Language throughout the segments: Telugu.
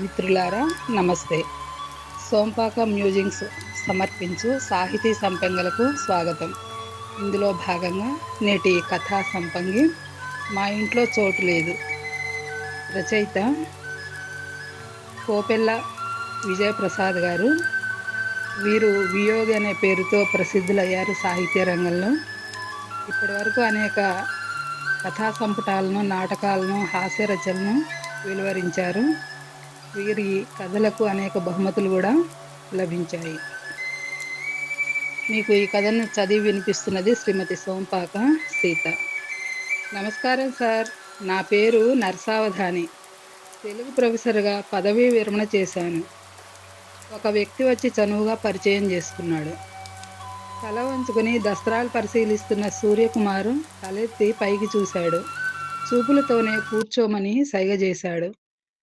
మిత్రులారా నమస్తే. సోంపాక మ్యూజింగ్స్ సమర్పించు సాహితీ సంపంగలకు స్వాగతం. ఇందులో భాగంగా నేటి కథా సంపంగి మా ఇంట్లో చోటు లేదు. రచయిత కోపెల్ల విజయప్రసాద్ గారు. వీరు వియోగి అనే పేరుతో ప్రసిద్ధులయ్యారు సాహిత్య రంగంలో. ఇప్పటి వరకు అనేక కథా సంపుటాలను నాటకాలను హాస్య రచనలను వెలువరించారు. వీరి కథలకు అనేక బహుమతులు కూడా లభించాయి. మీకు ఈ కథను చదివి వినిపిస్తున్నది శ్రీమతి సోంపాక సీత. నమస్కారం సార్. నా పేరు నర్సావధాని. తెలుగు ప్రొఫెసర్గా పదవీ విరమణ చేశాను. ఒక వ్యక్తి వచ్చి చనువుగా పరిచయం చేసుకున్నాడు. తల వంచుకొని దస్త్రాలు పరిశీలిస్తున్న సూర్యకుమారు తలెత్తి పైకి చూశాడు. చూపులతోనే కూర్చోమని సైగ చేశాడు.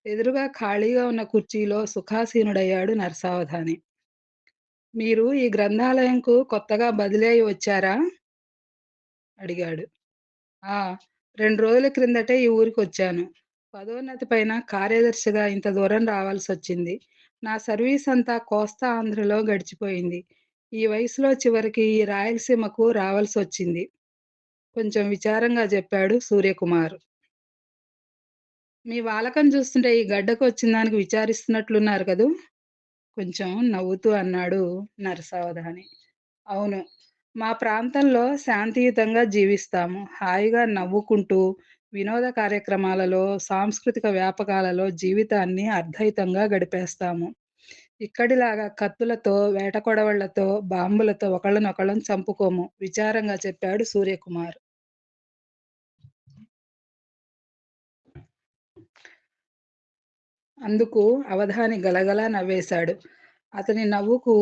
ఎదురుగా ఖాళీగా ఉన్న కుర్చీలో సుఖాసీనుడయ్యాడు నరసావధాని. మీరు ఈ గ్రంథాలయంకు కొత్తగా బదిలీ అయి వచ్చారా? అడిగాడు. ఆ రెండు రోజుల క్రిందటే ఈ ఊరికి వచ్చాను. పదోన్నతి పైన కార్యదర్శిగా ఇంత దూరం రావాల్సి వచ్చింది. నా సర్వీస్ అంతా కోస్తా ఆంధ్రలో గడిచిపోయింది. ఈ వయసులో చివరికి ఈ రాయలసీమకు రావాల్సి వచ్చింది కొంచెం విచారంగా చెప్పాడు సూర్యకుమార్. మీ వాలకం చూస్తుంటే ఈ గడ్డకు వచ్చిన దానికి విచారిస్తున్నట్లున్నారు కదూ? కొంచెం నవ్వుతూ అన్నాడు నరసావధాని. అవును మా ప్రాంతంలో శాంతియుతంగా జీవిస్తాము. హాయిగా నవ్వుకుంటూ వినోద కార్యక్రమాలలో సాంస్కృతిక వ్యాపకాలలో జీవితాన్ని అర్ధయుతంగా గడిపేస్తాము. ఇక్కడిలాగా కత్తులతో వేటకొడవళ్ళతో బాంబులతో ఒకళ్ళనొకళ్ళం చంపుకోము విచారంగా చెప్పాడు సూర్యకుమార్. అందుకు అవధాని గలగలా నవ్వేశాడు. అతని నవ్వుకు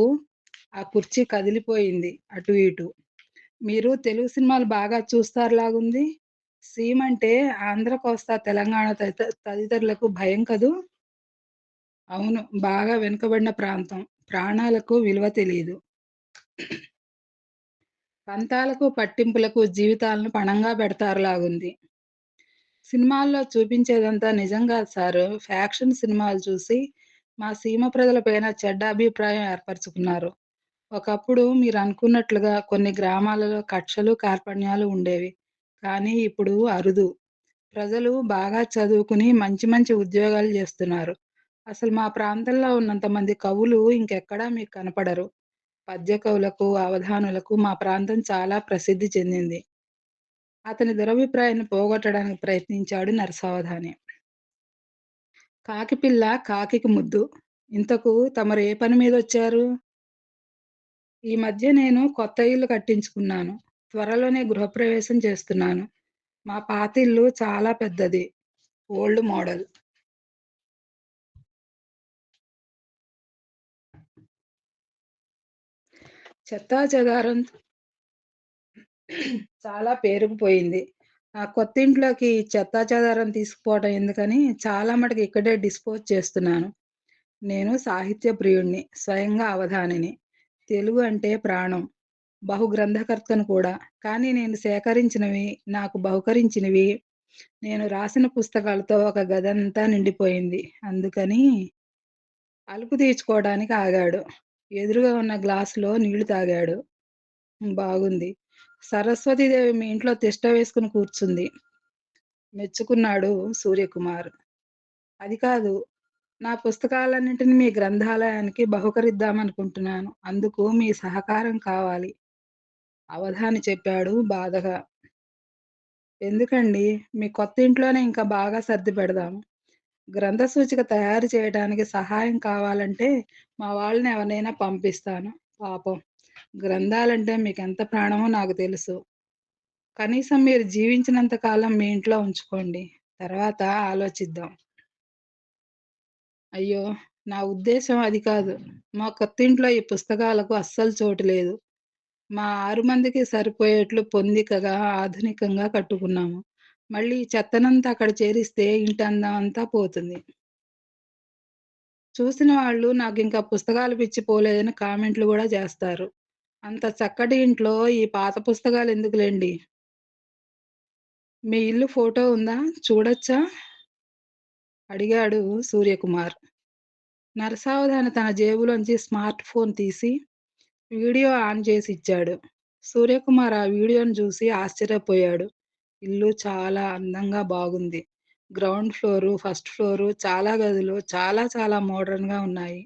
ఆ కుర్చీ కదిలిపోయింది అటు ఇటు. మీరు తెలుగు సినిమాలు బాగా చూస్తారులాగుంది. సీమ్ అంటే ఆంధ్ర కోస్తా తెలంగాణ తదితరులకు భయం కదూ? అవును బాగా వెనుకబడిన ప్రాంతం. ప్రాణాలకు విలువ తెలియదు పంతాలకు పట్టింపులకు జీవితాలను పణంగా పెడతారులాగుంది. సినిమాల్లో చూపించేదంతా నిజం కాదు సారు. ఫ్యాక్షన్ సినిమాలు చూసి మా సీమ ప్రజలపైన చెడ్డ అభిప్రాయం ఏర్పరచుకున్నారు. ఒకప్పుడు మీరు అనుకున్నట్లుగా కొన్ని గ్రామాలలో కక్షలు కార్పణ్యాలు ఉండేవి. కానీ ఇప్పుడు అరుదు. ప్రజలు బాగా చదువుకుని మంచి మంచి ఉద్యోగాలు చేస్తున్నారు. అసలు మా ప్రాంతంలో ఉన్నంత మంది కవులు ఇంకెక్కడా మీకు కనపడరు. పద్య కవులకు అవధానులకు మా ప్రాంతం చాలా ప్రసిద్ధి చెందింది. అతని దురభిప్రాయాన్ని పోగొట్టడానికి ప్రయత్నించాడు నరసావధాని. కాకిపిల్ల కాకికి ముద్దు. ఇంతకు తమరు ఏ పని మీద వచ్చారు? ఈ మధ్య నేను కొత్త ఇల్లు కట్టించుకున్నాను. త్వరలోనే గృహప్రవేశం చేస్తున్నాను. మా పాత ఇల్లు చాలా పెద్దది. Old model. చెత్తా చెదారం చాలా పేరుకుపోయింది ఆ కొత్త ఇంట్లోకి చెత్తా చెదారం తీసుకుపోవడం ఎందుకని చాలా మటుకు ఇక్కడే డిస్పోజ్ చేస్తున్నాను. నేను సాహిత్య ప్రియుణ్ణి స్వయంగా అవధానిని. తెలుగు అంటే ప్రాణం. బహు గ్రంథకర్తను కూడా. కానీ నేను సేకరించినవి నాకు బహుకరించినవి నేను రాసిన పుస్తకాలతో ఒక గదంతా నిండిపోయింది. అందుకని అలుపు తీర్చుకోవడానికి ఆగాడు. ఎదురుగా ఉన్న గ్లాసులో నీళ్ళు తాగాడు. బాగుంది. సరస్వతీదేవి మీ ఇంట్లో తిష్ట వేసుకుని కూర్చుంది. మెచ్చుకున్నాడు సూర్యకుమార్. అది కాదు నా పుస్తకాలన్నింటినీ మీ గ్రంథాలయానికి బహుకరిద్దామనుకుంటున్నాను. అందుకు మీ సహకారం కావాలి. అవధాని చెప్పాడు బాధగా. ఎందుకండి? మీ కొత్త ఇంట్లోనే ఇంకా బాగా సర్ది పెడదాము గ్రంథ సూచిక తయారు చేయడానికి సహాయం కావాలంటే మా వాళ్ళని ఎవరినైనా పంపిస్తాను. పాపం. గ్రంథాలంటే మీకు ఎంత ప్రాణమో నాకు తెలుసు. కనీసం మీరు జీవించినంత కాలం మీ ఇంట్లో ఉంచుకోండి. తర్వాత ఆలోచిద్దాం. అయ్యో! నా ఉద్దేశం అది కాదు. మా కొత్త ఇంట్లో ఈ పుస్తకాలకు అస్సలు చోటు లేదు. మా ఆరు మందికి సరిపోయేట్లు పొందికగా ఆధునికంగా కట్టుకున్నాము. మళ్ళీ చెత్తనంతా అక్కడ చేరిస్తే ఇంటి అందం అంతా పోతుంది. చూసిన వాళ్ళు నాకు ఇంకా పుస్తకాలు పిచ్చి పోలేదని కామెంట్లు కూడా చేస్తారు. అంత చక్కటి ఇంట్లో ఈ పాత పుస్తకాలు ఎందుకులేండి మీ ఇల్లు ఫోటో ఉందా చూడొచ్చా అడిగాడు సూర్యకుమార్ నరసావధాని తన జేబులోంచి స్మార్ట్ ఫోన్ తీసి వీడియో ఆన్ చేసి ఇచ్చాడు. సూర్యకుమార్ ఆ వీడియోను చూసి ఆశ్చర్యపోయాడు. ఇల్లు చాలా అందంగా బాగుంది. గ్రౌండ్ ఫ్లోరు, ఫస్ట్ ఫ్లోరు, చాలా గదులు చాలా చాలా మోడర్న్‌గా ఉన్నాయి.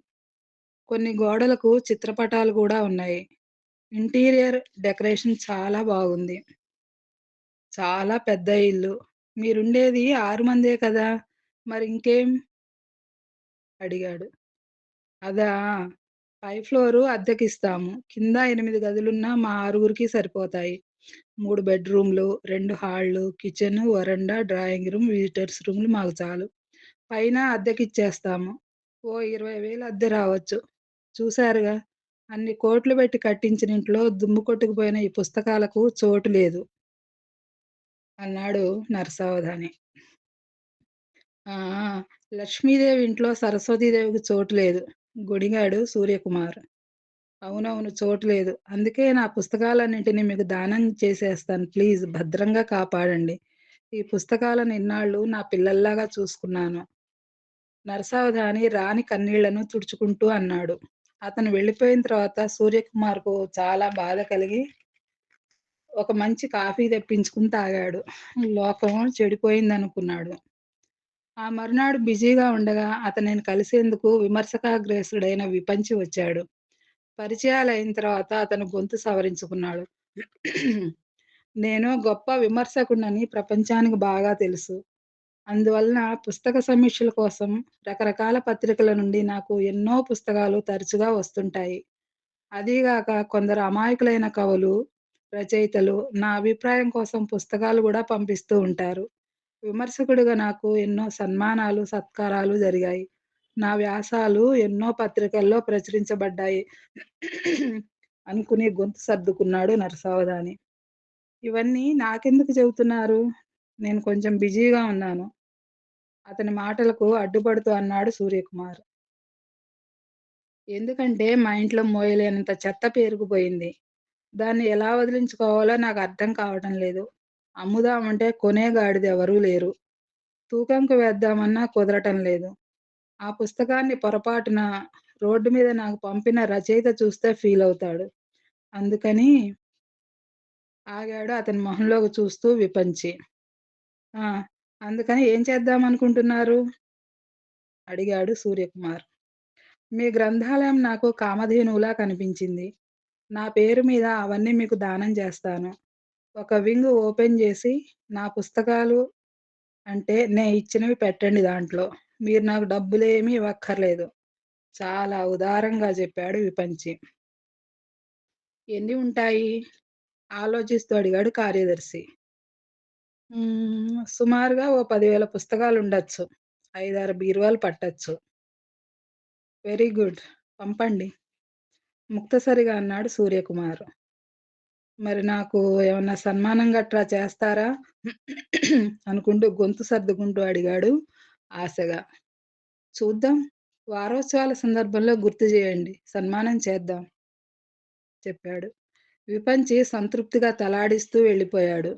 కొన్ని గోడలకు చిత్రపటాలు కూడా ఉన్నాయి. ఇంటీరియర్ డెకరేషన్ చాలా బాగుంది. చాలా పెద్ద ఇల్లు. మీరుండేది ఆరు మందే కదా! మరి ఇంకేం అడిగాడు. అదా! పై ఫ్లోరు అద్దెకిస్తాము. కింద ఎనిమిది గదులున్నా మా ఆరుగురికి సరిపోతాయి. మూడు బెడ్‌రూమ్‌లు, 2 హాల్లు, కిచెన్ వరండా, డ్రాయింగ్ రూమ్, విజిటర్స్ రూమ్‌లు మాకు చాలు. పైన అద్దెకిచ్చేస్తాము. ఓ ఇరవై వేలు అద్దె రావచ్చు. చూశారుగా! అన్ని కోట్లు పెట్టి కట్టించిన ఇంట్లో దుమ్ము కొట్టుకుపోయిన ఈ పుస్తకాలకు చోటు లేదు. అన్నాడు నరసావధాని. లక్ష్మీదేవి ఇంట్లో సరస్వతీదేవికి చోటు లేదు. గుడిగాడు సూర్యకుమార్. అవునవును. చోటు లేదు. అందుకే నా పుస్తకాలన్నింటినీ మీకు దానం చేసేస్తాను ప్లీజ్ భద్రంగా కాపాడండి. ఈ పుస్తకాలను ఇన్నాళ్ళు నా పిల్లల్లాగా చూసుకున్నాను. నరసావధాని రాణి కన్నీళ్ళను తుడుచుకుంటూ అన్నాడు. అతను వెళ్ళిపోయిన తర్వాత సూర్యకుమార్‌కు చాలా బాధ కలిగి ఒక మంచి కాఫీ తెప్పించుకుని తాగాడు. లోకం చెడిపోయిందనుకున్నాడు. ఆ మరునాడు బిజీగా ఉండగా అతనిని కలిసేందుకు విమర్శకాగ్రేసుడైన విపంచి వచ్చాడు. పరిచయాలయిన తర్వాత అతను గొంతు సవరించుకున్నాడు. నేను గొప్ప విమర్శకుడినని ప్రపంచానికి బాగా తెలుసు. అందువలన పుస్తక సమీక్షల కోసం రకరకాల పత్రికల నుండి నాకు ఎన్నో పుస్తకాలు తరచుగా వస్తుంటాయి. అదీగాక కొందరు అమాయకులైన కవులు, రచయితలు నా అభిప్రాయం కోసం పుస్తకాలు కూడా పంపిస్తూ ఉంటారు. విమర్శకుడిగా నాకు ఎన్నో సన్మానాలు, సత్కారాలు జరిగాయి. నా వ్యాసాలు ఎన్నో పత్రికల్లో ప్రచురించబడ్డాయి అనుకుని గొంతు సర్దుకున్నాడు నరసావధాని. ఇవన్నీ నాకెందుకు చెబుతున్నారు? నేను కొంచెం బిజీగా ఉన్నాను. అతని మాటలకు అడ్డుపడుతూ అన్నాడు సూర్యకుమార్. ఎందుకంటే మా ఇంట్లో మోయలేనంత చెత్త పేరుకుపోయింది. దాన్ని ఎలా వదిలించుకోవాలో నాకు అర్థం కావటం లేదు. అమ్ముదామంటే కొనే గాడిదెవరూ లేరు. తూకంకు వేద్దామన్నా కుదరటం లేదు. ఆ పుస్తకాన్ని పొరపాటున రోడ్డు మీద నాకు పంపిన రచయిత చూస్తే ఫీల్ అవుతాడు అందుకని ఆగాడు అతని మొహంలోకి చూస్తూ విపంచి. అందుకని ఏం చేద్దాం అనుకుంటున్నారు అడిగాడు సూర్యకుమార్. మీ గ్రంథాలయం నాకు కామధేనువులా కనిపించింది. నా పేరు మీద అవన్నీ మీకు దానం చేస్తాను. ఒక వింగ్ ఓపెన్ చేసి నా పుస్తకాలు అంటే నే ఇచ్చినవి పెట్టండి దాంట్లో. మీరు నాకు డబ్బులేమీ ఇవ్వక్కర్లేదు. చాలా ఉదారంగా చెప్పాడు విపంచి. ఎన్ని ఉంటాయి? ఆలోచిస్తూ అడిగాడు కార్యదర్శి. హ్మ్. సుమారుగా ఓ 10,000 పుస్తకాలుండొచ్చు. 5, 6 బీరువాలు పట్టొచ్చు. Very good. పంపండి. ముక్తసరిగా అన్నాడు సూర్యకుమార్. మరి నాకు ఏమన్నా సన్మానం గట్రా చేస్తారా? అనుకుంటూ గొంతు సర్దుకుంటూ అడిగాడు ఆశగా. చూద్దాం. వారోత్సవాల సందర్భంలో గుర్తు చేయండి. సన్మానం చేద్దాం. చెప్పాడు. విపంచి సంతృప్తిగా తలాడిస్తూ వెళ్ళిపోయాడు.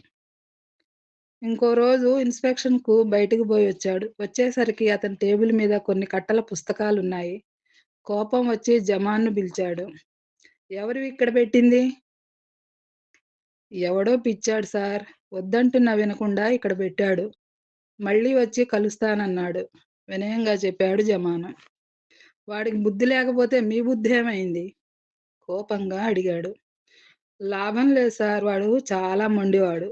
ఇంకో రోజు ఇన్స్‌పెక్షన్‌కు బయటికి పోయొచ్చాడు. వచ్చేసరికి అతని టేబుల్ మీద కొన్ని కట్టల పుస్తకాలున్నాయి. కోపం వచ్చి జమాన్‌ను పిలిచాడు. ఎవరివి ఇక్కడ పెట్టింది? ఎవడో పిచ్చాడు సార్. వద్దంటున్నా వినకుండా ఇక్కడ పెట్టాడు. మళ్ళీ వచ్చి కలుస్తానన్నాడు. వినయంగా చెప్పాడు జమాను. వాడికి బుద్ధి లేకపోతే మీ బుద్ధి ఏమైంది కోపంగా అడిగాడు. లాభం లేదు సార్. వాడు చాలా మొండివాడు.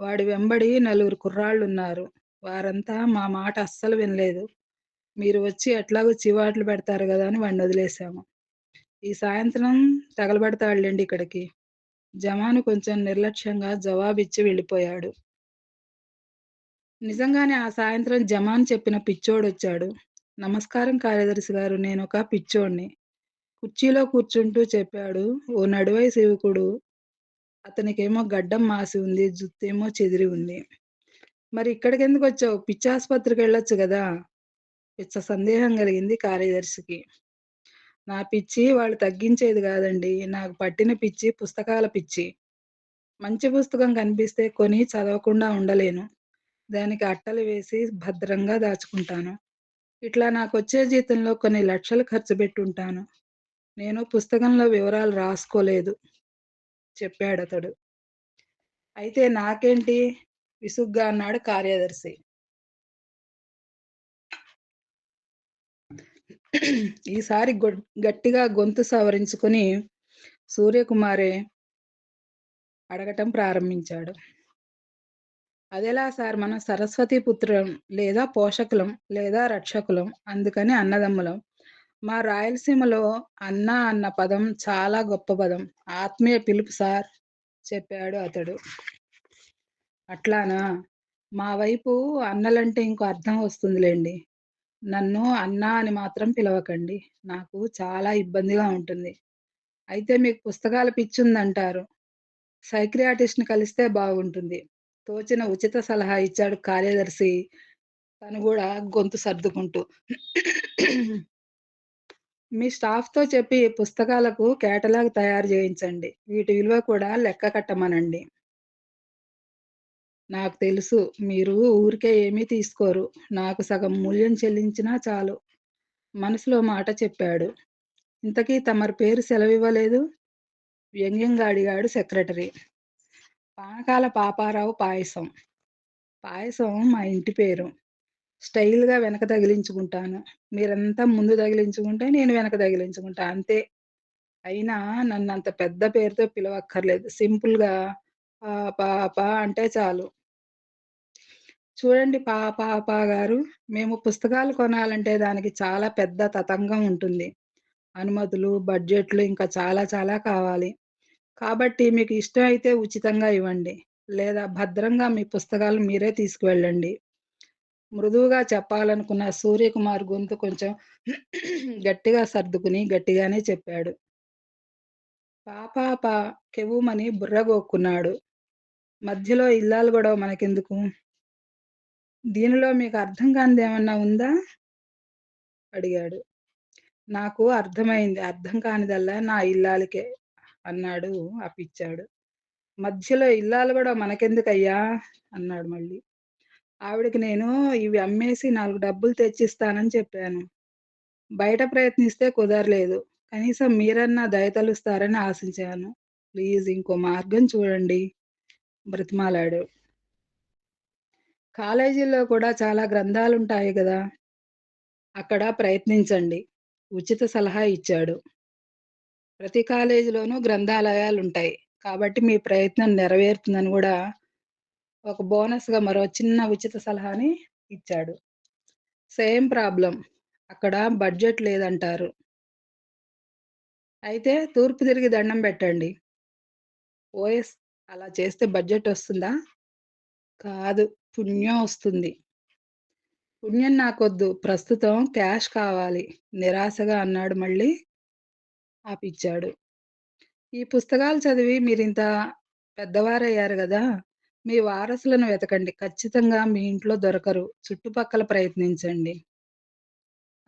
వాడి వెంబడి నలుగురు కుర్రాళ్ళున్నారు. వారంతా మా మాట అస్సలు వినలేదు. మీరు వచ్చి ఎట్లాగో చివాట్లు పెడతారు కదా అని వాడినొదిలేశాము. ఈ సాయంత్రం తగలబెడతాడులెండి ఇక్కడికి. జమాను కొంచెం నిర్లక్ష్యంగా జవాబిచ్చి వెళ్ళిపోయాడు. నిజంగానే ఆ సాయంత్రం జమాన్ చెప్పిన పిచ్చోడు వచ్చాడు నమస్కారం కార్యదర్శి గారు. నేను ఒక పిచ్చోడిని కుర్చీలో కూర్చుంటూ చెప్పాడు ఓ నడువై శివకుడు అతనికేమో గడ్డం మాసి ఉంది. జుత్తేమో చెదిరి ఉంది. మరి ఇక్కడికి ఎందుకు వచ్చావు పిచ్చి ఆసుపత్రికి వెళ్ళొచ్చు కదా పిచ్చ సందేహం కలిగింది కార్యదర్శికి. నా పిచ్చి వాళ్ళు తగ్గించేది కాదండి నాకు పట్టిన పిచ్చి పుస్తకాల పిచ్చి. మంచి పుస్తకం కనిపిస్తే కొని చదవకుండా ఉండలేను. దానికి అట్టలు వేసి భద్రంగా దాచుకుంటాను. ఇట్లా నాకు వచ్చే జీతంలో కొన్ని లక్షలు ఖర్చు పెట్టుంటాను. నేను పుస్తకంలో వివరాలు రాసుకోలేదు చెప్పాడతడు. అయితే నాకేంటి? విసుగ్గా అన్నాడు కార్యదర్శి. ఈసారి గొ గట్టిగా గొంతు సవరించుకొని సూర్యకుమారే అడగటం ప్రారంభించాడు. అదెలా సార్ మనం సరస్వతి పుత్రులం, లేదా పోషకులం, లేదా రక్షకులం. అందుకని అన్నదమ్ములం. మా రాయలసీమలో అన్న అన్న పదం చాలా గొప్ప పదం. ఆత్మీయ పిలుపు సార్ చెప్పాడు అతడు. అట్లానా! మా వైపు అన్నలంటే ఇంకో అర్థం వస్తుందిలేండి నన్ను అన్నా అని మాత్రం పిలవకండి. నాకు చాలా ఇబ్బందిగా ఉంటుంది. అయితే మీకు పుస్తకాల పిచ్చుందంటారు. సైక్రియాటిస్ట్ని కలిస్తే బాగుంటుంది. తోచిన ఉచిత సలహా ఇచ్చాడు కార్యదర్శి. తను కూడా గొంతు సర్దుకుంటూ. మీ స్టాఫ్‌తో చెప్పి పుస్తకాలకు కేటలాగ్ తయారు చేయించండి. వీటి విలువ కూడా లెక్క కట్టమనండి. నాకు తెలుసు. మీరు ఊరికే ఏమీ తీసుకోరు. నాకు సగం మూల్యం చెల్లించినా చాలు. మనసులో మాట చెప్పాడు. ఇంతకీ తమరి పేరు సెలవివ్వలేదు? వ్యంగ్యంగా అడిగాడు సెక్రటరీ. పానకాల పాపారావు పాయసం. పాయసం మా ఇంటి పేరు. స్టైల్‌గా వెనక తగిలించుకుంటాను. మీరంతా ముందు తగిలించుకుంటే నేను వెనక తగిలించుకుంటా అంతే. అయినా నన్ను అంత పెద్ద పేరుతో పిలవక్కర్లేదు. సింపుల్‌గా పా పాప అంటే చాలు. చూడండి పా పా గారు మేము పుస్తకాలు కొనాలంటే దానికి చాలా పెద్ద తతంగం ఉంటుంది. అనుమతులు, బడ్జెట్‌లు ఇంకా చాలా చాలా కావాలి. కాబట్టి మీకు ఇష్టం అయితే ఉచితంగా ఇవ్వండి. లేదా భద్రంగా మీ పుస్తకాలు మీరే తీసుకువెళ్ళండి. మృదువుగా చెప్పాలనుకున్న సూర్యకుమార్ గొంతు కొంచెం గట్టిగా సర్దుకుని గట్టిగానే చెప్పాడు. పా కెవ్వుమని బుర్రగోక్కున్నాడు. మధ్యలో ఇల్లాలు గొడవ మనకెందుకు? దీనిలో మీకు అర్థం కానిదేమన్నా ఉందా? అడిగాడు. నాకు అర్థమైంది. అర్థం కానిదల్లా నా ఇల్లాలకే అన్నాడు ఆ పిచ్చాడు. మధ్యలో ఇల్లాలు కూడా మనకెందుకయ్యా? అన్నాడు మళ్ళీ. ఆవిడకి నేను ఇవి అమ్మేసి నాలుగు డబ్బులు తెచ్చిస్తానని చెప్పాను. బయట ప్రయత్నిస్తే కుదరలేదు. కనీసం మీరన్నా దయ తలుస్తారని ఆశించాను. ప్లీజ్ ఇంకో మార్గం చూడండి బ్రతిమాలాడు. కాలేజీల్లో కూడా చాలా గ్రంథాలు ఉంటాయి కదా అక్కడ ప్రయత్నించండి. ఉచిత సలహా ఇచ్చాడు. ప్రతి కాలేజీలోనూ గ్రంథాలయాలు ఉంటాయి కాబట్టి మీ ప్రయత్నం నెరవేరుతుందని కూడా ఒక బోనస్‌గా మరో చిన్న ఉచిత సలహాని ఇచ్చాడు. సేమ్ ప్రాబ్లం అక్కడ బడ్జెట్ లేదంటారు. అయితే తూర్పు తిరిగి దండం పెట్టండి ఓఎస్ అలా చేస్తే బడ్జెట్ వస్తుందా కాదు. పుణ్యం వస్తుంది పుణ్యం నాకొద్దు. ప్రస్తుతం క్యాష్ కావాలి నిరాశగా అన్నాడు మళ్ళీ ఆపిచ్చాడు ఈ పుస్తకాలు చదివి మీరింత పెద్దవారయ్యారు కదా మీ వారసులను వెతకండి. ఖచ్చితంగా మీ ఇంట్లో దొరకరు. చుట్టుపక్కల ప్రయత్నించండి.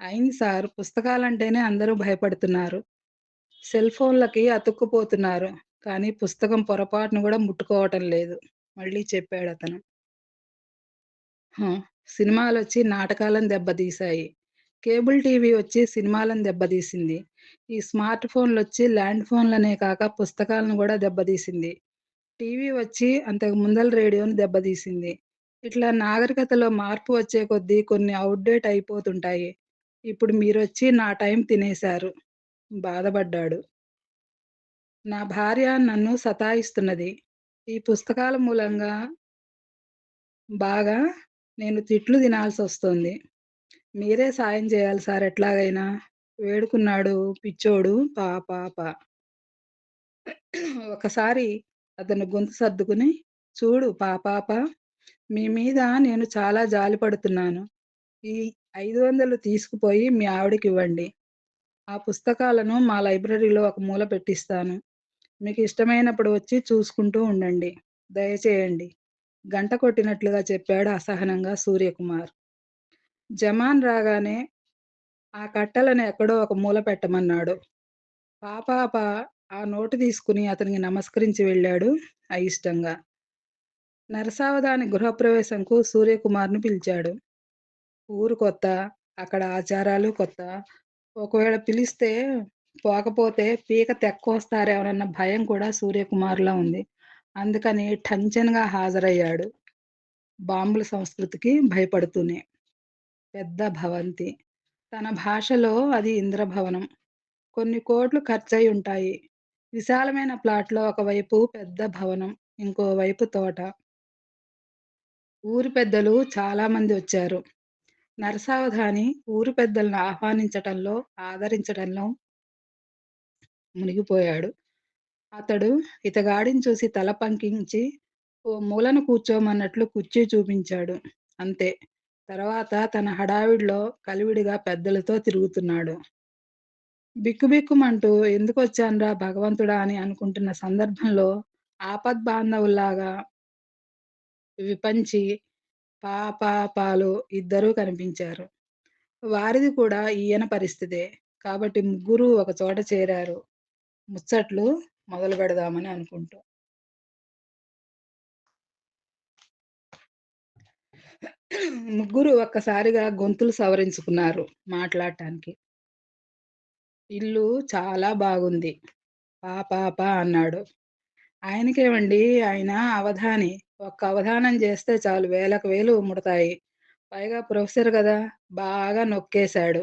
అయింది సార్. పుస్తకాలంటేనే అందరూ భయపడుతున్నారు. సెల్ ఫోన్‌లకి అతుక్కుపోతున్నారు. కానీ పుస్తకం పొరపాటున కూడా ముట్టుకోవటం లేదు. మళ్ళీ చెప్పాడు అతను సినిమాలు వచ్చి నాటకాలను దెబ్బతీశాయి. కేబుల్ టీవీ వచ్చి సినిమాలను దెబ్బతీసింది. ఈ స్మార్ట్ ఫోన్లు వచ్చి ల్యాండ్ ఫోన్‌లనే కాక పుస్తకాలను కూడా దెబ్బతీసింది. టీవీ వచ్చి అంతకు ముందల రేడియోని దెబ్బతీసింది. ఇట్లా నాగరికతలో మార్పు వచ్చే కొద్దీ కొన్ని అవుట్డేట్ అయిపోతుంటాయి. ఇప్పుడు మీరొచ్చి నా టైం తినేశారు. బాధపడ్డాడు. నా భార్య నన్ను సతాయిస్తున్నది. ఈ పుస్తకాల మూలంగా బాగా నేను తిట్లు తినాల్సి వస్తుంది మీరే సాయం చేయాలి సార్ ఎట్లాగైనా వేడుకున్నాడు పిచ్చోడు పా పా పా. ఒకసారి అతను గొంతు సర్దుకుని చూడు పాపాప మీ మీద నేను చాలా జాలి పడుతున్నాను. ఈ 500 తీసుకుపోయి మీ ఆవిడకి ఇవ్వండి ఆ పుస్తకాలను మా లైబ్రరీలో ఒక మూల పెట్టిస్తాను. మీకు ఇష్టమైనప్పుడు వచ్చి చూసుకుంటూ ఉండండి. దయచేయండి. గంట కొట్టినట్లుగా చెప్పాడు అసహనంగా సూర్యకుమార్. జమాన్ రాగానే ఆ కట్టలను ఎక్కడో ఒక మూల పెట్టమన్నాడు. పాపాప ఆ నోటు తీసుకుని అతనికి నమస్కరించి వెళ్ళాడు అయిష్టంగా. నరసావధాని గృహప్రవేశంకు సూర్యకుమార్‌ని పిలిచాడు. ఊరు కొత్త. అక్కడ ఆచారాలు కొత్త. ఒకవేళ పిలిస్తే పోకపోతే పీక తెక్కొస్తారేమోనన్న భయం కూడా సూర్యకుమార్‌లో ఉంది. అందుకని ఠంచన్‌గా హాజరయ్యాడు. బాంబుల సంస్కృతికి భయపడుతూనే. పెద్ద భవంతి. తన భాషలో అది ఇంద్రభవనం. కొన్ని కోట్లు ఖర్చయి ఉంటాయి విశాలమైన ప్లాట్‌లో ఒకవైపు పెద్ద భవనం. ఇంకోవైపు తోట. ఊరి పెద్దలు చాలామంది వచ్చారు. నరసావధాని ఊరి పెద్దలను ఆహ్వానించటంలో, ఆదరించటంలో మునిగిపోయాడు. అతడు ఇతగాడిని చూసి తల పంకించి ఓ మూలను కూర్చోమన్నట్లు కుర్చీ చూపించాడు. అంతే. తర్వాత తన హడావిడిలో కలివిడిగా పెద్దలతో తిరుగుతున్నాడు. బిక్కుబిక్కుమంటూ ఎందుకొచ్చానురా భగవంతుడా అని అనుకుంటున్న సందర్భంలో ఆపద్బాంధవుల్లాగా విపంచి, పాపాపాలు ఇద్దరూ కనిపించారు. వారిది కూడా ఈయన పరిస్థితే. కాబట్టి ముగ్గురు ఒక చోట చేరారు. ముచ్చట్లు మొదలు పెడదామని అనుకుంటూ. ముగ్గురు ఒక్కసారిగా గొంతులు సవరించుకున్నారు మాట్లాడటానికి. ఇల్లు చాలా బాగుంది. పా పా అన్నాడు. ఆయనకేమండి ఆయన అవధాని. ఒక్క అవధానం చేస్తే చాలు వేలకు వేలు ముడతాయి. పైగా ప్రొఫెసర్ కదా బాగా నొక్కేశాడు.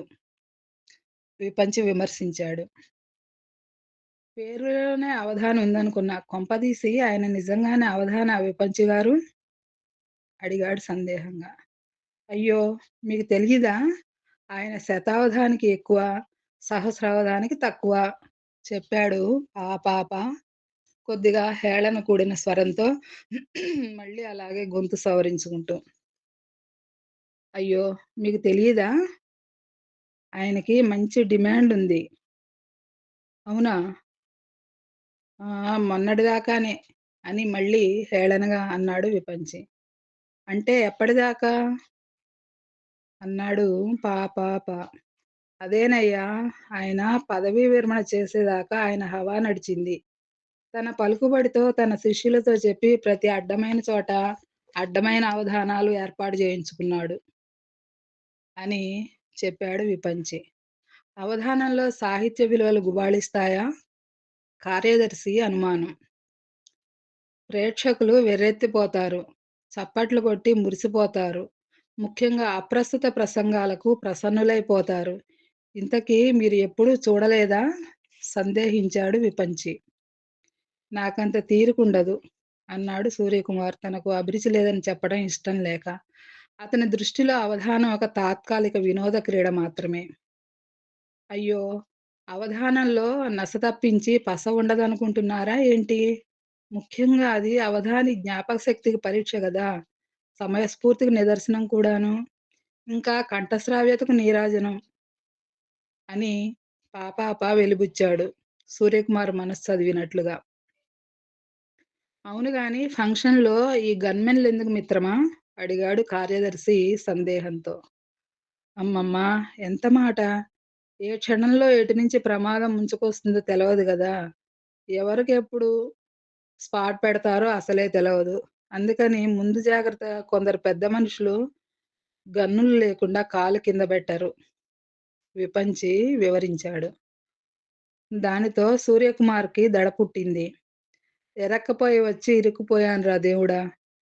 విపంచి విమర్శించాడు. పేరులోనే అవధాని ఉందనుకున్నా. కొంపదీసి ఆయన నిజంగానే అవధాన విపంచి గారు? అడిగాడు సందేహంగా. అయ్యో! మీకు తెలియదా ఆయన శతావధానికి ఎక్కువ, సహస్రావధానికి తక్కువ చెప్పాడు పాపాప కొద్దిగా హేళన కూడిన స్వరంతో మళ్ళీ అలాగే గొంతు సవరించుకుంటూ. అయ్యో! మీకు తెలియదా ఆయనకి మంచి డిమాండ్ ఉంది అవునా? మొన్నటిదాకానే అని మళ్ళీ హేళనగా అన్నాడు విపంచి. అంటే ఎప్పటిదాకా? అన్నాడు పాపాప. అదేనయ్యా! ఆయన పదవీ విరమణ చేసేదాకా ఆయన హవా నడిచింది. తన పలుకుబడితో తన శిష్యులతో చెప్పి ప్రతి అడ్డమైన చోట అడ్డమైన అవధానాలు ఏర్పాటు చేయించుకున్నాడు. అని చెప్పాడు విపంచి. అవధానంలో సాహిత్య విలువలు గుబాళిస్తాయా? కార్యదర్శి అనుమానం. ప్రేక్షకులు వెర్రెత్తిపోతారు. చప్పట్లు కొట్టి మురిసిపోతారు. ముఖ్యంగా అప్రస్తుత ప్రసంగాలకు ప్రసన్నులైపోతారు. ఇంతకీ మీరు ఎప్పుడూ చూడలేదా? సందేహించాడు విపంచి. నాకంత తీరుకుండదు అన్నాడు సూర్యకుమార్ తనకు అభిరుచి లేదని చెప్పడం ఇష్టం లేక. అతని దృష్టిలో అవధానం ఒక తాత్కాలిక వినోద క్రీడ మాత్రమే. అయ్యో! అవధానంలో నస తప్పించి పస ఉండదనుకుంటున్నారా ఏంటి? ముఖ్యంగా అది అవధాని జ్ఞాపకశక్తికి పరీక్ష కదా సమయస్ఫూర్తికి నిదర్శనం కూడాను. ఇంకా కంఠశ్రావ్యతకు నీరాజనం. అని పాపాపా వెలిబుచ్చాడు. సూర్యకుమార్ మనస్సు చదివినట్లుగా. అవును గాని ఫంక్షన్‌లో ఈ గన్‌మెన్‌లెందుకు మిత్రమా? అడిగాడు కార్యదర్శి సందేహంతో. అమ్మమ్మ! ఎంత మాట! ఏ క్షణంలో ఎటు నుంచి ప్రమాదం ముంచుకొస్తుందో కదా ఎవరికి ఎప్పుడు స్పాట్ పెడతారో అసలే తెలవదు. అందుకని ముందు జాగ్రత్త కొందరు పెద్ద మనుషులు గన్నులు లేకుండా కాలు కింద పెట్టారు విపంచి వివరించాడు. దానితో సూర్యకుమార్‌కి దడ పుట్టింది. ఎరక్కపోయి వచ్చి ఇరుక్కుపోయానురా దేవుడా!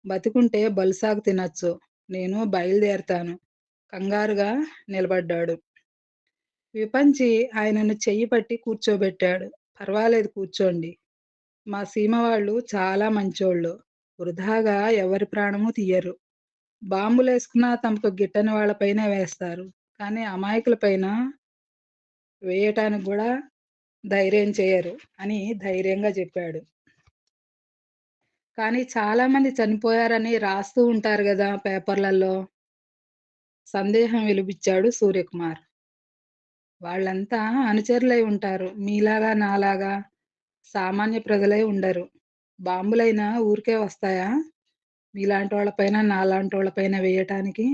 బతికుంటే బలుసాకు తినొచ్చు. నేను బయలుదేరతాను. కంగారుగా నిలబడ్డాడు. విపంచి ఆయనను చెయ్యి పట్టి కూర్చోబెట్టాడు. పర్వాలేదు కూర్చోండి. మా సీమ వాళ్ళు చాలా మంచోళ్ళు. వృధాగా ఎవరి ప్రాణము తీయరు. బాంబులేసుకున్నా తమకు గిట్టని వాళ్ళపైనే వేస్తారు. కానీ అమాయకుల పైన వేయటానికి కూడా ధైర్యం చేయరు అని ధైర్యంగా చెప్పాడు. కానీ చాలా మంది చనిపోయారని రాస్తూ ఉంటారు కదా పేపర్‌లలో. సందేహం వెలిబుచ్చాడు సూర్యకుమార్. వాళ్ళంతా అనుచరులై ఉంటారు. మీలాగా నాలాగా సామాన్య ప్రజలై ఉండరు. బాంబులైనా ఊరికే వస్తాయా? మీలాంటి వాళ్ళపైన నాలాంటి వాళ్ళపైన వేయటానికి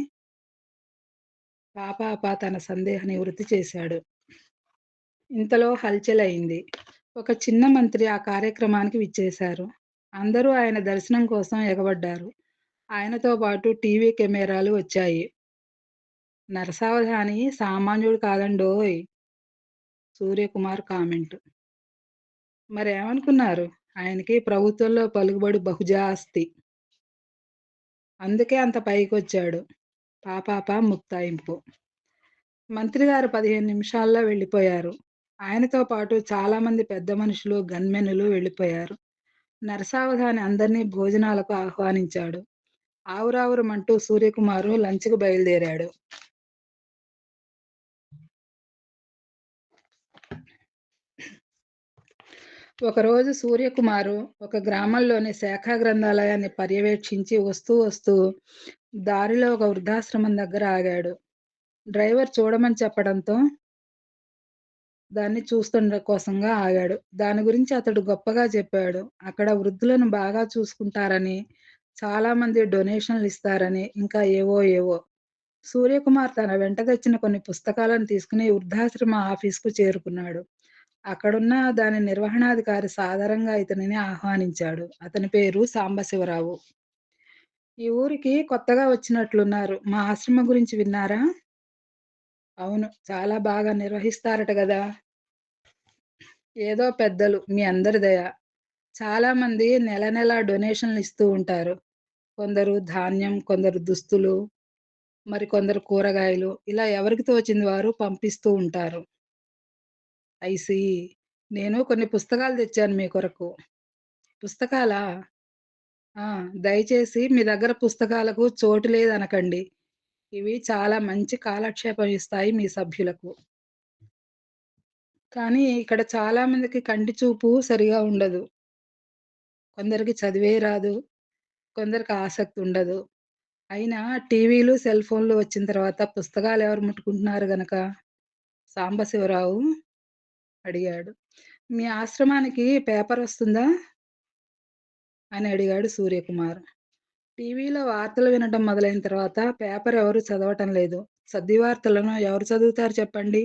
పాపాప తన సందేహ నివృత్తి చేశాడు. ఇంతలో హల్చల్ అయింది ఒక చిన్న మంత్రి ఆ కార్యక్రమానికి విచ్చేశారు. అందరూ ఆయన దర్శనం కోసం ఎగబడ్డారు. ఆయనతో పాటు టీవీ కెమెరాలు వచ్చాయి. నరసావధాని సామాన్యుడు కాదండోయ్! సూర్యకుమార్ కామెంట్. మరేమనుకున్నారు? ఆయనకి ప్రభుత్వంలో పలుకుబడి బహుజాస్తి. అందుకే అంత పైకి వచ్చాడు పాపాప ముక్తాయింపు. మంత్రిగారు 15 నిమిషాల్లో వెళ్ళిపోయారు. ఆయనతో పాటు చాలామంది పెద్ద మనుషులు, గన్మెనులు వెళ్ళిపోయారు. నరసావధాని అందరినీ భోజనాలకు ఆహ్వానించాడు. ఆవురావురమంటూ సూర్యకుమారు లంచ్‌కు బయలుదేరాడు. ఒకరోజు సూర్యకుమారు ఒక గ్రామంలోని శాఖా గ్రంథాలయాన్ని పర్యవేక్షించి వస్తూ వస్తూ దారిలో ఒక వృద్ధాశ్రమం దగ్గర ఆగాడు. డ్రైవర్ చూడమని చెప్పడంతో దాన్ని చూస్తుండ కోసంగా ఆగాడు. దాని గురించి అతడు గొప్పగా చెప్పాడు. అక్కడ వృద్ధులను బాగా చూసుకుంటారని, చాలామంది డొనేషన్‌లిస్తారని, ఇంకా ఏవో ఏవో. సూర్యకుమార్ తన వెంట తెచ్చిన కొన్ని పుస్తకాలను తీసుకుని వృద్ధాశ్రమ ఆఫీస్‌కు చేరుకున్నాడు. అక్కడున్న దాని నిర్వహణాధికారి సాధారణంగా ఇతనిని ఆహ్వానించాడు. అతని పేరు సాంబశివరావు. ఈ ఊరికి కొత్తగా వచ్చినట్లున్నారు. మా ఆశ్రమం గురించి విన్నారా? అవును. చాలా బాగా నిర్వహిస్తారట కదా ఏదో పెద్దలు మీ అందరి దయ. చాలామంది నెల నెలా డొనేషన్‌లిస్తూ ఉంటారు. కొందరు ధాన్యం, కొందరు దుస్తులు, మరి కొందరు కూరగాయలు ఇలా ఎవరికి తోచింది వారు పంపిస్తూ ఉంటారు. ఐసి నేను కొన్ని పుస్తకాలు తెచ్చాను మీ కొరకు. పుస్తకాలా? దయచేసి మీ దగ్గర పుస్తకాలకు చోటు లేదనకండి. ఇవి చాలా మంచి కాలక్షేపం ఇస్తాయి మీ సభ్యులకు. కానీ ఇక్కడ చాలామందికి కంటి చూపు సరిగా ఉండదు. కొందరికి చదివే రాదు. కొందరికి ఆసక్తి ఉండదు. అయినా టీవీలు, సెల్ ఫోన్‌లు వచ్చిన తర్వాత పుస్తకాలు ఎవరు ముట్టుకుంటున్నారు గనక? సాంబశివరావు అడిగాడు. మీ ఆశ్రమానికి పేపర్ వస్తుందా అని అడిగాడు సూర్యకుమార్. టీవీలో వార్తలు వినటం మొదలైన తర్వాత పేపర్ ఎవరు చదవటం లేదు. సద్ది వార్తలను ఎవరు చదువుతారు చెప్పండి?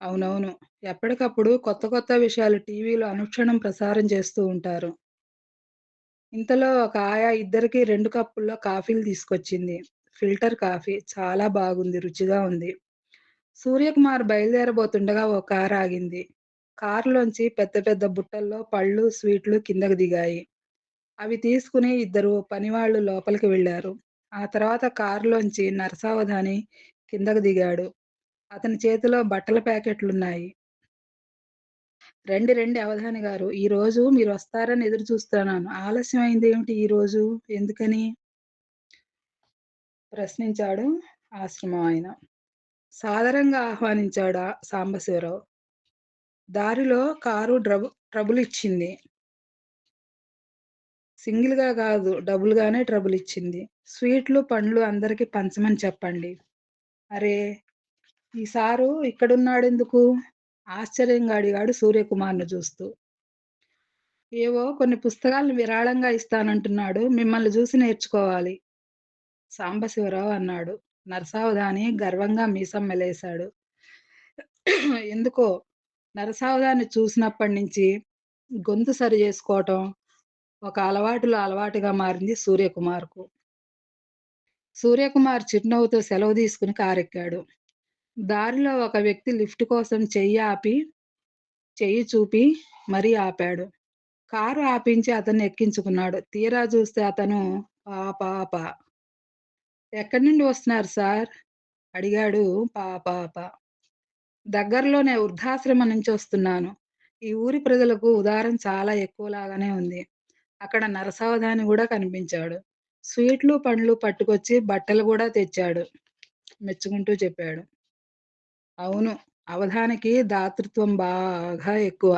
అవునవును. ఎప్పటికప్పుడు కొత్త కొత్త విషయాలు టీవీలో అనుక్షణం ప్రసారం చేస్తూ ఉంటారు. ఇంతలో ఒక ఆయా ఇద్దరికీ రెండు కప్పుల్లో కాఫీలు తీసుకొచ్చింది. Filter coffee. చాలా బాగుంది. రుచిగా ఉంది. సూర్యకుమార్ బయలుదేరబోతుండగా ఓ కారాగింది. కారులోంచి పెద్ద పెద్ద బుట్టల్లో పళ్ళు, స్వీట్లు కిందకు దిగాయి. అవి తీసుకుని ఇద్దరు పనివాళ్ళు లోపలికి వెళ్ళారు. ఆ తర్వాత కారులోంచి నరసావధాని కిందకు దిగాడు. అతని చేతిలో బట్టల ప్యాకెట్లున్నాయి. రండి రండి అవధాని గారు. ఈరోజు ఎదురు ఎదురుచూస్తున్నాను. ఆలస్యం అయింది ఏమిటి ఈ ఈరోజు? ఎందుకని? ప్రశ్నించాడు ఆశ్రమం ఆయన. సాదరంగా ఆహ్వానించాడా సాంబశివరావు. దారిలో కారు డ్రబు ట్రబులిచ్చింది. సింగిల్‌గా కాదు డబుల్‌గానే ట్రబుల్ ఇచ్చింది స్వీట్లు, పండ్లు అందరికీ పంచమని చెప్పండి. అరే! ఈ సారు ఇక్కడున్నాడెందుకు? ఆశ్చర్యంగా అడిగాడు సూర్యకుమార్‌ని చూస్తూ. ఏవో కొన్ని పుస్తకాలను విరాళంగా ఇస్తానంటున్నాడు. మిమ్మల్ని చూసి నేర్చుకోవాలి. సాంబశివరావు అన్నాడు. నరసావధాని గర్వంగా మీసం మెలేశాడు. ఎందుకో నరసావధాన్ని చూసినప్పటినుంచి గొంతు సరి చేసుకోవటం ఒక అలవాటులో అలవాటుగా మారింది సూర్యకుమార్‌కు. సూర్యకుమార్ చిరునవ్వుతో సెలవు తీసుకుని కారెక్కాడు. దారిలో ఒక వ్యక్తి లిఫ్ట్ కోసం చెయ్యి ఆపి చెయ్యి చూపి మరీ ఆపాడు. కారు ఆపించి అతన్ని ఎక్కించుకున్నాడు. తీరా చూస్తే అతను పాపాప. ఎక్కడి నుండి వస్తున్నారు సార్? అడిగాడు పాపాప. దగ్గరలోనే వృద్ధాశ్రమం నుంచి వస్తున్నాను. ఈ ఊరి ప్రజలకు ఉదారం చాలా ఎక్కువలాగానే ఉంది. అక్కడ నరసావధాని కూడా కనిపించాడు. స్వీట్లు, పండ్లు పట్టుకొచ్చి బట్టలు కూడా తెచ్చాడు. మెచ్చుకుంటూ చెప్పాడు. అవును. అవధానికి దాతృత్వం బాగా ఎక్కువ.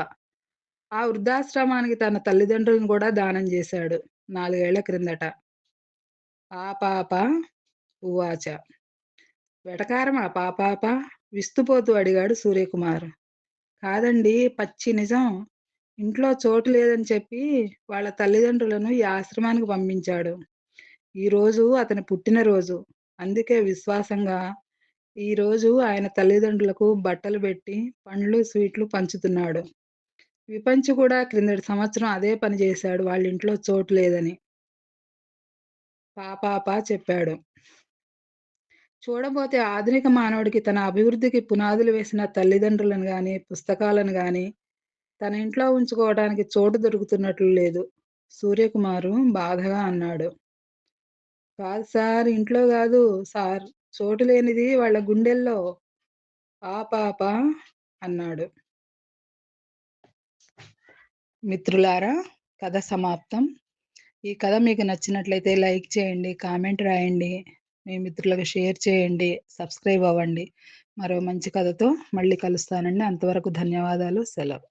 ఆ వృద్ధాశ్రమానికి తన తల్లిదండ్రులను కూడా దానం చేశాడు. నాలుగేళ్ళ క్రిందట. పాపాప ఉవాచ. వెటకారమా పాపాప? విస్తుపోతూ అడిగాడు సూర్యకుమార్. కాదండి పచ్చి నిజం. ఇంట్లో చోటు లేదని చెప్పి వాళ్ళ తల్లిదండ్రులను ఈ ఆశ్రమానికి పంపించాడు. ఈరోజు అతని పుట్టినరోజు. అందుకే విశ్వాసంగా ఈరోజు ఆయన తల్లిదండ్రులకు బట్టలు పెట్టి పండ్లు, స్వీట్లు పంచుతున్నాడు. విపంచి కూడా క్రిందటి సంవత్సరం అదే పని చేశాడు వాళ్ళ ఇంట్లో చోటు లేదని. పాపాప చెప్పాడు. చూడబోతే ఆధునిక మానవుడికి తన అభివృద్ధికి పునాదులు వేసిన తల్లిదండ్రులను కానీ పుస్తకాలను కానీ తన ఇంట్లో ఉంచుకోవడానికి చోటు దొరుకుతున్నట్లు లేదు. సూర్యకుమారు బాధగా అన్నాడు. కాదు సార్ ఇంట్లో కాదు సార్ చోటు లేనిది వాళ్ళ గుండెల్లో. ఆ పాప అన్నాడు. మిత్రులారా కథ సమాప్తం. ఈ కథ మీకు నచ్చినట్లయితే లైక్ చేయండి, కామెంట్ రాయండి, మీ మిత్రులకు షేర్ చేయండి, సబ్స్క్రైబ్ అవ్వండి. మరో మంచి కథతో మళ్ళీ కలుస్తానండి. అంతవరకు ధన్యవాదాలు. సెలవు.